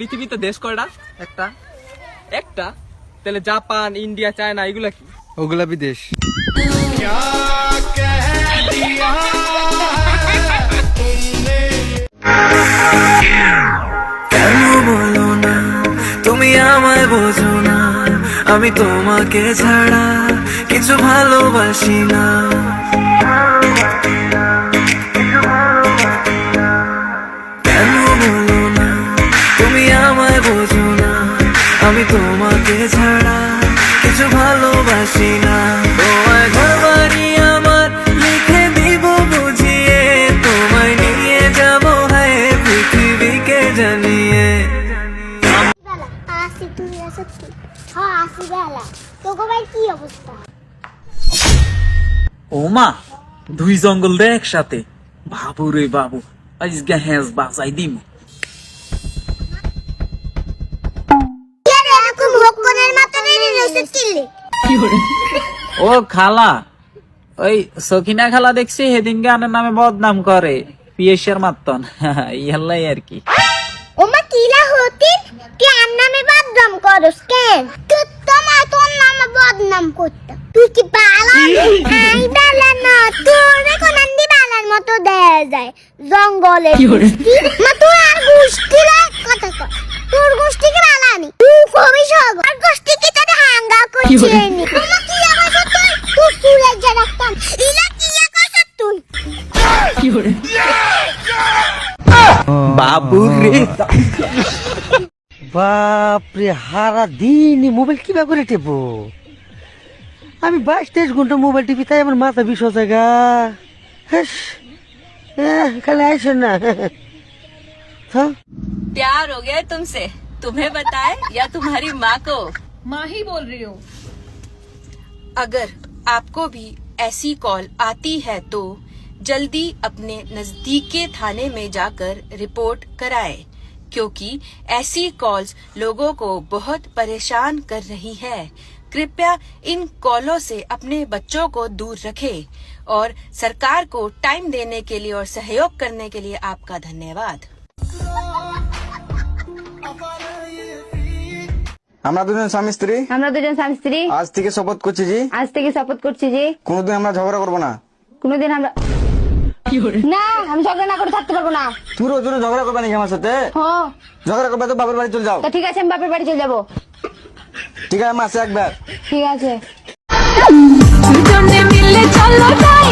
পৃথিবীতে দেশ কয়টা? একটা। একটা? তাহলে জাপান ইন্ডিয়া চায়না এগুলা কি? ওগুলা বিদেশ। কেন বলো না? তুমি আমায় বোঝো না। আমি তোমাকে ছাড়া কিছু ভালোবাসি না। আমি তোমাকে ছাড়া কিছু ভালোবাসি না। আমার লিখে দিব বুঝিয়ে তোমায় নিয়ে যাব হ্যাঁ পৃথিবীকে জানিয়ে। আসি তুই আসো হ্যাঁ আসি বেলা। তোকে ভাই কি অবস্থা? ওমা দুই জঙ্গল দে একসাথে। বাবু রে বাবু আজকে হ্যাঁ বাজাই দিম। ও খালা ওই সখিনা খালা দেখছি সেদিন গানের নামে বদনাম করে পিয়েসের মাত্তন ইয়াল্লাই আর কি। ওমা কিলা হতি তুই আর নামে বদনাম করস কেন? তুই তোমার তোর নামে বদনাম করতে তুই কি বালা? আই বালা না তোর কোন আন্দি বালার মতো দেয়া যায় জঙ্গলে মা তুই আর গোষ্ঠী কথা কর তোর গোষ্ঠী কি বালা নি তুই কবি সব আর গোষ্ঠী কি তোর হাঙ্গা করছিস নি ওমা কি আবার তুই তুই সুরে যা রাখতাম ইলা কি আকাশ তুই বাবু রে বাপরে হারা দিন মোবাইল কিবা করে টেপো আমি বাইশ তেইশ ঘন্টা মোবাইল টিপি তাই আমার মাথা বিষ জায়গা খালি আইসেন না হ্যাঁ प्यार हो गया तुमसे तुम्हें बताए या तुम्हारी माँ को माँ ही बोल रही हूँ। अगर आपको भी ऐसी कॉल आती है तो जल्दी अपने नजदीकी थाने में जाकर रिपोर्ट कराएँ, क्योंकि ऐसी कॉल्स लोगों को बहुत परेशान कर रही है। कृपया इन कॉलों से अपने बच्चों को दूर रखें और सरकार को टाइम देने के लिए और सहयोग करने के लिए आपका धन्यवाद। আমরা দুজন স্বামী স্ত্রী। আমরা দুজন স্বামী স্ত্রী। আজ থেকে শপথ করছি যে আজ থেকে শপথ করছি যে কোনোদিন আমরা ঝগড়া করব না। কোনোদিন আমরা না আমি ঝগড়া না করে থাকতে পারব না। তুই রোজ রোজ ঝগড়া করবে নাকি আমার সাথে? হ্যাঁ ঝগড়া করবে তো বাবার বাড়ি চলে যাও। তা ঠিক আছে আমি বাপের বাড়ি চলে যাব। ঠিক আছে মাসে একবার। ঠিক আছে। চলো তাই